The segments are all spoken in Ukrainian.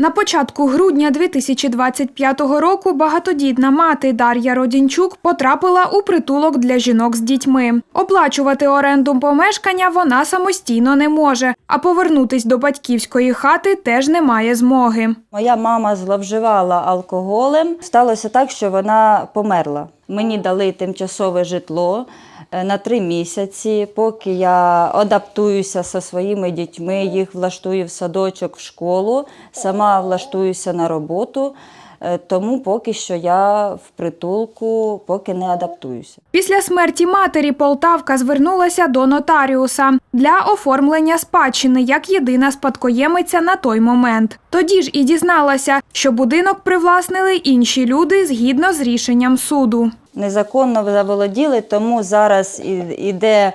На початку грудня 2025 року багатодітна мати Дар'я Родінчук потрапила у притулок для жінок з дітьми. Оплачувати оренду помешкання вона самостійно не може, а повернутись до батьківської хати теж не має змоги. Моя мама зловживала алкоголем. Сталося так, що вона померла. Мені дали тимчасове житло е, на три місяці, поки я адаптуюся зі своїми дітьми, їх влаштую в садочок, в школу, сама влаштуюся на роботу. Е, Тому поки що я в притулку, поки не адаптуюся. Після смерті матері Полтавка звернулася до нотаріуса для оформлення спадщини як єдина спадкоємиця на той момент. Тоді ж і дізналася, що будинок привласнили інші люди згідно з рішенням суду. незаконно заволоділи, тому зараз іде.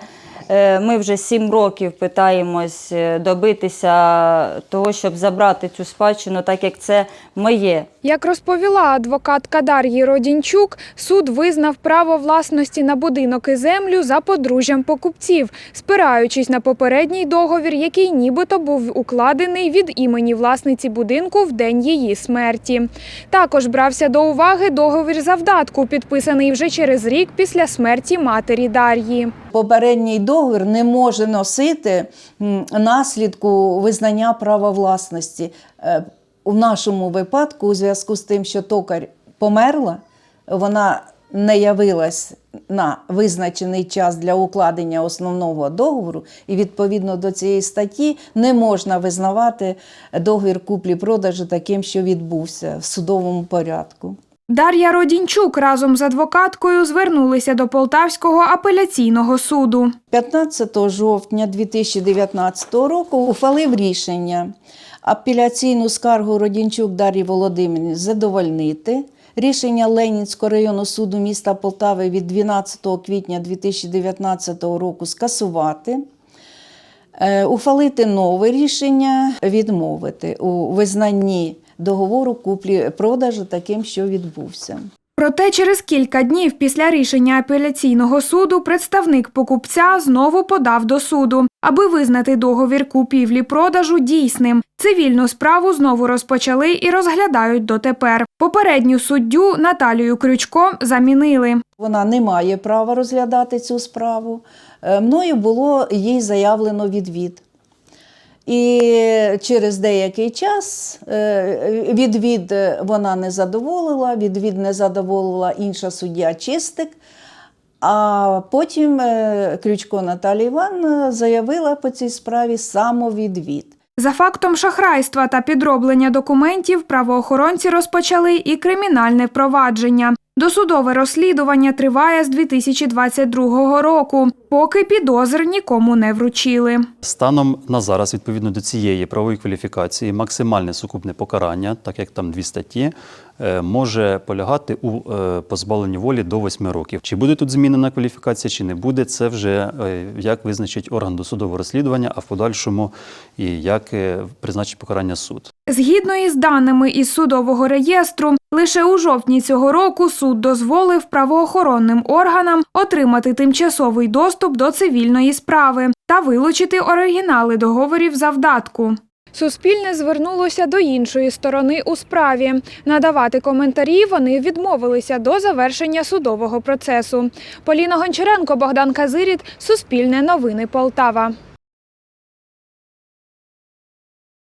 Е, Ми вже сім років питаємось е, добитися того, щоб забрати цю спадщину, так як це моє. Як розповіла адвокатка Дар'ї Родінчук, суд визнав право власності на будинок і землю за подружжям покупців, спираючись на попередній договір, який нібито був укладений від імені власниці будинку в день її смерті. Також брався до уваги договір завдатку, підписаний вже через рік після смерті матері Дар'ї. Попередній договір не може носити наслідку визнання права власності. Е, У нашому випадку, у зв'язку з тим, що токар померла, вона не явилась на визначений час для укладення основного договору, і відповідно до цієї статті не можна визнавати договір куплі-продажу таким, що відбувся в судовому порядку. Дар'я Родінчук разом з адвокаткою звернулися до Полтавського апеляційного суду. 15 жовтня 2019 року ухвалив рішення апеляційну скаргу Родінчук Дар'ї Володимирівні задовольнити. Рішення Ленінського районного суду міста Полтави від 12 квітня 2019 року скасувати. Е, Ухвалити нове рішення, відмовити у визнанні договору куплі-продажу таким, що відбувся. Проте через кілька днів після рішення апеляційного суду представник покупця знову подав до суду, аби визнати договір купівлі-продажу дійсним. Цивільну справу знову розпочали і розглядають дотепер. Попередню суддю Наталію Крючко замінили. Вона не має права розглядати цю справу. Е, Мною було їй заявлено відвід. І через деякий час е, відвід е, вона не задоволила, відвід не задоволила інша суддя Чистик. А потім Крючко Наталія Івановна заявила по цій справі самовідвід. За фактом шахрайства та підроблення документів правоохоронці розпочали і кримінальне провадження. Досудове розслідування триває з 2022 року, поки підозр нікому не вручили. Станом на зараз, відповідно до цієї правової кваліфікації, максимальне сукупне покарання, так як там дві статті, е, може полягати у е, позбавленні волі до 8 років. Чи буде тут змінена кваліфікація, чи не буде, це вже е, як визначить орган досудового розслідування, а в подальшому і як призначить покарання суд. Згідно із даними із судового реєстру, лише у жовтні цього року суд дозволив правоохоронним органам отримати тимчасовий доступ до цивільної справи та вилучити оригінали договорів завдатку. Суспільне звернулося до іншої сторони у справі. Надавати коментарі вони відмовилися до завершення судового процесу. Поліна Гончаренко, Богдан Казиріт, Суспільне новини Полтава.